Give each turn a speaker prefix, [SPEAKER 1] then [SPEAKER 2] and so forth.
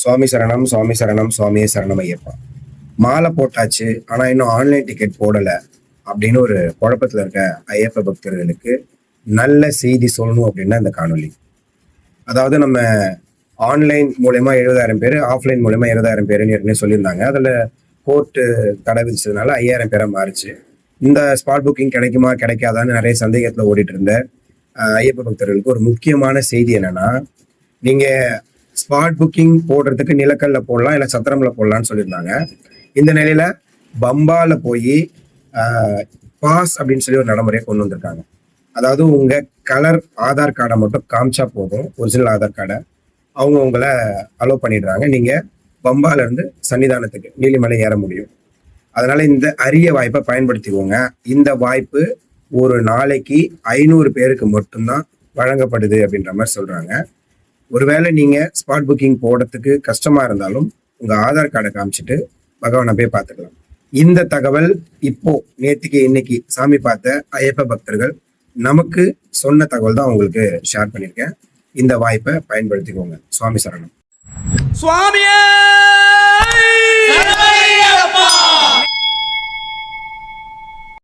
[SPEAKER 1] சுவாமி சரணம் சுவாமி சரணம் சுவாமியே சரணம் ஐயப்பா. மாலை போட்டாச்சு ஆனா இன்னும் ஆன்லைன் டிக்கெட் போடல அப்படின்னு ஒரு குழப்பத்துல இருக்க ஐயப்ப பக்தர்களுக்கு நல்ல செய்தி சொல்லணும் அப்படின்னா இந்த காணொளி. அதாவது நம்ம ஆன்லைன் மூலயமா எழுபதாயிரம் பேர் ஆஃப்லைன் மூலயமா இருபதாயிரம் பேருன்னு ஏற்கனவே சொல்லியிருந்தாங்க. அதில் கோர்ட்டு தடை விதிச்சதுனால ஐயாயிரம் பேராக மாறிச்சு. இந்த ஸ்பாட் புக்கிங் கிடைக்குமா கிடைக்காதான்னு நிறைய சந்தேகத்தில் ஓடிட்டு இருந்த ஐயப்ப பக்தர்களுக்கு ஒரு முக்கியமான செய்தி என்னன்னா நீங்கள் ஸ்பாட் புக்கிங் போடுறதுக்கு நிலக்கல்ல போடலாம் இல்லை சத்திரம்ல போடலாம்னு சொல்லியிருந்தாங்க. இந்த நிலையில பம்பால போய் பாஸ் அப்படின்னு சொல்லி ஒரு நடைமுறையை கொண்டு வந்திருக்காங்க. அதாவது உங்க கலர் ஆதார் கார்டை மட்டும் காமிச்சா போதும் ஒரிஜினல் ஆதார் கார்டை. அவங்க உங்களை அலோவ் பண்ணிடுறாங்க. நீங்க பம்பால இருந்து சன்னிதானத்துக்கு நீலிமலை ஏற முடியும். அதனால இந்த அரிய வாய்ப்பை பயன்படுத்திக்கோங்க. இந்த வாய்ப்பு ஒரு நாளைக்கு ஐநூறு பேருக்கு மட்டும்தான் வழங்கப்படுது அப்படின்ற மாதிரி சொல்றாங்க. ஒருவேளை நீங்கள் ஸ்பாட் புக்கிங் போடுறதுக்கு கஷ்டமாக இருந்தாலும் உங்கள் ஆதார் கார்டை காமிச்சிட்டு பகவானை போய் பார்த்துக்கலாம். இந்த தகவல் இப்போ நேற்றுக்கு இன்னைக்கு சாமி பார்த்த ஐயப்ப பக்தர்கள் நமக்கு சொன்ன தகவல் தான் உங்களுக்கு ஷேர் பண்ணியிருக்கேன். இந்த வாய்ப்பை பயன்படுத்திக்கோங்க. சுவாமி சரணம்.
[SPEAKER 2] சுவாமியே!